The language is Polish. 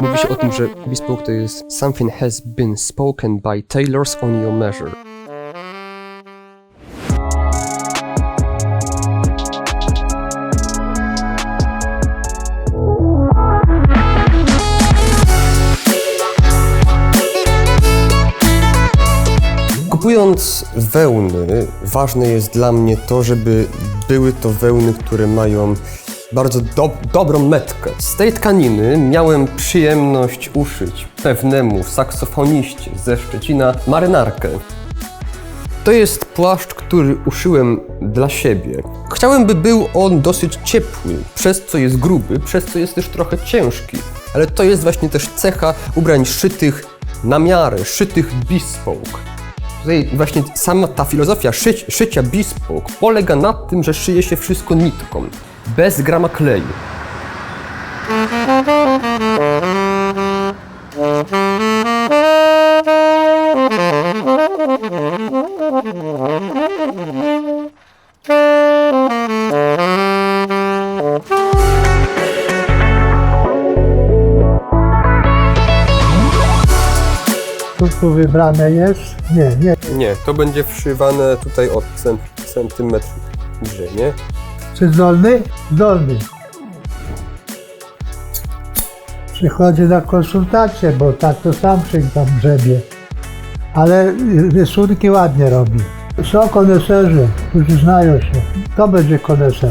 Mówi się o tym, że bespoke to jest something has been spoken by tailors on your measure. Kupując wełny, ważne jest dla mnie to, żeby były to wełny, które mają bardzo do, dobrą metkę. Z tej tkaniny miałem przyjemność uszyć pewnemu saksofoniście ze Szczecina marynarkę. To jest płaszcz, który uszyłem dla siebie. Chciałem, by był on dosyć ciepły, przez co jest gruby, przez co jest też trochę ciężki. Ale to jest właśnie też cecha ubrań szytych na miarę, szytych bespoke. Tutaj właśnie sama ta filozofia szycia bespoke polega na tym, że szyje się wszystko nitką, bez grama kleju. Tu, wybrane jest? Nie, nie. Nie, to będzie wszywane tutaj od cent, centymetr nie? Czy dolny? Dolny. Przychodzi na konsultację, bo tak to sam się tam grzebie. Ale rysunki ładnie robi. Są koneserzy, którzy znają się. To będzie koneser.